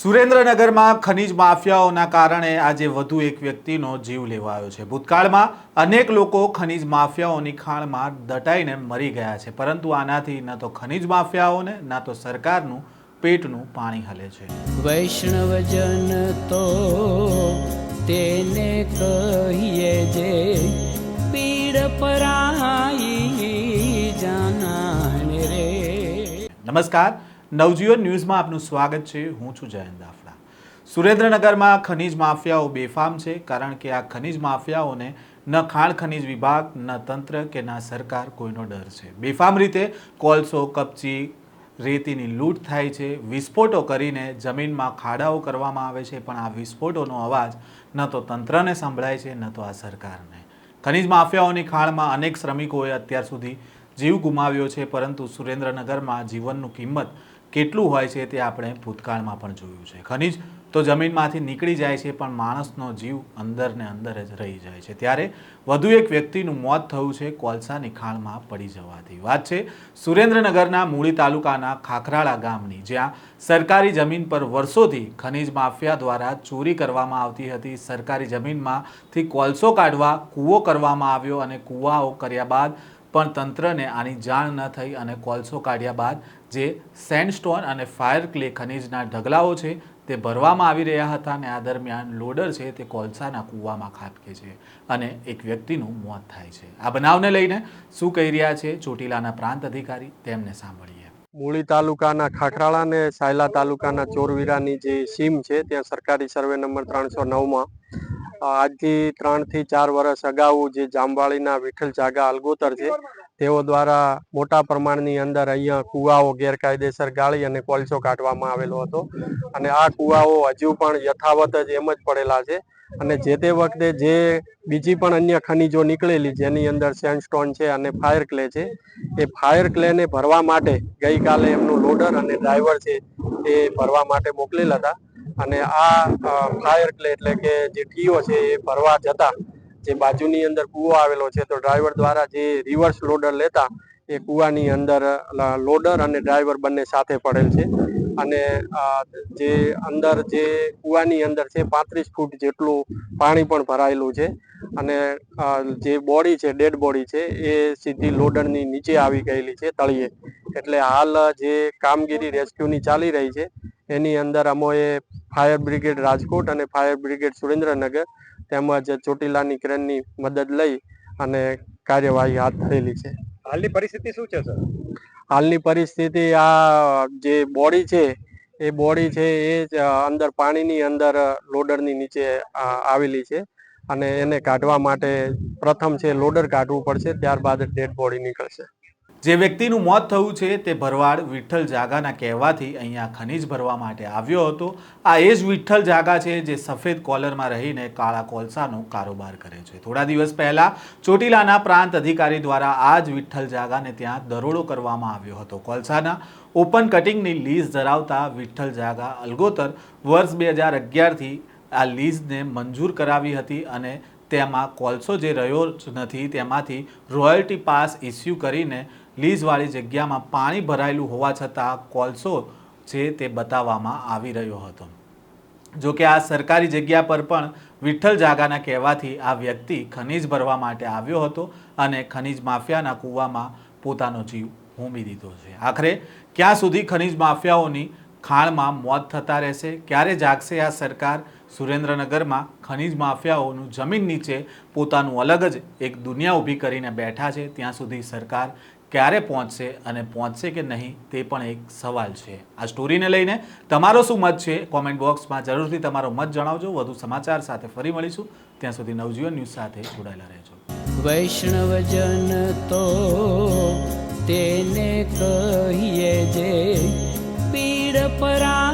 સુરેન્દ્રનગરમાં ખનીજ માફિયાઓના કારણે આજે વધુ એક વ્યક્તિનો જીવ લેવાયો છે. ભૂતકાળમાં અનેક લોકો ખનીજ માફિયાઓની ખાણમાં દટાઈને મરી ગયા છે પરંતુ આનાથી ન તો ખનીજ માફિયાઓને ન તો સરકારનું પેટનું પાણી હલે છે. વૈષ્ણવજન તો તેને કહીએ જે પીડ પરાઈ જાના રે. નમસ્કાર નવજીવન ન્યૂઝમાં આપનું સ્વાગત છે. હું છું જયંત દાફડા સુરેન્દ્રનગરમાં ખનીજ માફિયાઓ બેફામ છે, કારણ કે આ ખનીજ માફિયાઓને ન ખાણ ખનીજ વિભાગ, ન તંત્ર કે ના સરકાર કોઈનો ડર છે. બેફામ રીતે કોલસો, કપચી, રેતીની લૂંટ થાય છે. વિસ્ફોટો કરીને જમીનમાં ખાડાઓ કરવામાં આવે છે, પણ આ વિસ્ફોટોનો અવાજ ન તો તંત્રને સંભળાય છે, ન તો આ સરકારને. ખનીજ માફિયાઓની ખાણમાં અનેક શ્રમિકોએ અત્યાર સુધી જીવ ગુમાવ્યો છે, પરંતુ સુરેન્દ્રનગરમાં જીવનનું કિંમત કેટલું હોય છે તે આપણે ભૂતકાળમાં પણ જોયું છે. ખનીજ તો જમીનમાંથી નીકળી જાય છે, પણ માણસનો જીવ અંદર ને અંદર જ રહી જાય છે. ત્યારે વધુ એક વ્યક્તિનું મોત થયું છે, કોલસાની ખાણમાં પડી જવાથી. વાત છે સુરેન્દ્રનગરના મૂળી તાલુકાના ખાખરાળા ગામની, જ્યાં સરકારી જમીન પર વર્ષોથી ખનીજ માફિયા દ્વારા ચોરી કરવામાં આવતી હતી. સરકારી જમીનમાંથી કોલસો કાઢવા, કૂવો કરવામાં આવ્યો અને કૂવાઓ કર્યા બાદ પણ તંત્રને આની જાણ ન થઈ અને કોલસો કાઢ્યા બાદ જે સેન્ડસ્ટોન અને ફાયર ક્લે ખનીજના ઢગલાઓ છે તે ભરવામાં આવી રહ્યા હતા અને આ દરમિયાન લોડર છે તે કોલસાના કૂવામાં ખાબકે છે અને એક વ્યક્તિનું મોત થાય છે. આ બનાવને લઈને શું કહી રહ્યા છે ચોટીલાના પ્રાંત અધિકારી તેમને સાંભળીએ. મૂળી તાલુકાના ખાખરાળા અને સાયલા તાલુકાના ચોરવીરાની જે સીમ છે, ત્યાં સરકારી સર્વે નંબર ત્રણસો નવમાં આજથી ત્રણથી ચાર વર્ષ અગાઉ જે જામવાળીના વિઠ્ઠલ જાગા અલગોતર છે, તેઓ દ્વારા મોટા પ્રમાણની અંદર અહીંયા કુવાઓ ગેરકાયદેસર ગાળી અને કોલસો કાઢવામાં આવેલો હતો. અને આ કુવાઓ હજુ પણ યથાવત જ એમ જ પડેલા છે. અને જે તે વખતે જે બીજી પણ અન્ય ખનીજો નીકળેલી જેની અંદર સેન્ડસ્ટોન છે અને ફાયર ક્લે છે, એ ફાયર ક્લેને ભરવા માટે ગઈકાલે એમનું લોડર અને ડ્રાઈવર છે, એ ભરવા માટે મોકલેલ હતા. અને આ ફાયર ક્લે એટલે કે જે ટીઓ છે એ ભરવા જતા, જે બાજુની અંદર કૂવો આવેલો છે, તો ડ્રાઈવર દ્વારા જે રિવર્સ લોડર લેતા, એ કૂવાની અંદર લોડર અને ડ્રાઈવર બંને સાથે પડેલ છે. અને જે અંદર જે કૂવાની અંદર છે, પાંત્રીસ ફૂટ જેટલું પાણી પણ ભરાયેલું છે. અને જે બોડી છે, ડેડ બોડી છે, એ સીધી લોડરની નીચે આવી ગયેલી છે, તળિયે. એટલે હાલ જે કામગીરી રેસ્ક્યુની ચાલી રહી છે, એની અંદર અમોએ ફાયર બ્રિગેડ રાજકોટ અને ફાયર બ્રિગેડ સુરેન્દ્રનગર તેમજ ચોટીલાની ક્રેનની મદદ લઈ અને કાર્યવાહી હાથ ધરેલી છે. હાલની પરિસ્થિતિ શું છે સર? હાલની પરિસ્થિતિ આ જે બોડી છે એ બોડી છે એ જ અંદર પાણીની અંદર લોડરની નીચે આવેલી છે અને એને કાઢવા માટે પ્રથમ છે લોડર કાઢવું પડશે ત્યારબાદ ડેડ બોડી નીકળશે. જે વ્યક્તિનું મોત થયું છે તે ભરવાડ વિઠ્ઠલ જાગાના કહેવાથી અહીંયા ખનીજ ભરવા માટે આવ્યો હતો. આ એ જ વિઠ્ઠલ જાગા છે જે સફેદ કોલરમાં રહીને કાળા કોલસાનો કારોબાર કરે છે. થોડા દિવસ પહેલાં ચોટીલાના પ્રાંત અધિકારી દ્વારા આ જ વિઠ્ઠલ જાગાને ત્યાં દરોડો કરવામાં આવ્યો હતો. કોલસાના ઓપન કટિંગની લીઝ ધરાવતા વિઠ્ઠલ જાગા અલગોતર વર્ષ બે હજાર અગિયારથી આ લીઝને મંજૂર કરાવી હતી અને તેમાં કોલસો જે રહ્યો જ નથી તેમાંથી રોયલ્ટી પાસ ઇસ્યુ કરીને લીઝવાળી જગ્યામાં પાણી ભરાયેલું હોવા છતાં કોલસો છે તે બતાવવામાં આવી રહ્યો હતો. જો કે આ સરકારી જગ્યા પર પણ વિઠ્ઠલ જાગાના કહેવાથી આ વ્યક્તિ ખનીજ ભરવા માટે આવ્યો હતો અને ખનીજ માફિયાના કૂવામાં પોતાનો જીવ હોમી દીધો છે. આખરે, ક્યાં સુધી ખનીજ માફિયાઓની ખાણમાં મોત થતા રહેશે, ક્યારે જાગશે આ સરકાર? સુરેન્દ્રનગરમાં ખનીજ માફિયાઓનું જમીન નીચે પોતાનું અલગ જ એક દુનિયા ઊભી કરીને બેઠા છે. ત્યાં સુધી સરકાર ક્યારે પહોંચશે અને પહોંચશે કે નહીં તે પણ એક સવાલ છે. આ સ્ટોરીને લઈને તમારો શું મત છે? કોમેન્ટ બોક્સમાં જરૂરથી તમારો મત જણાવજો. વધુ સમાચાર સાથે ફરી મળીશું. ત્યાં સુધી નવજીવન ન્યૂઝ સાથે જોડાયેલા રહેજો. વૈષ્ણવજન તો તેને કહીએ જે પીડ પરા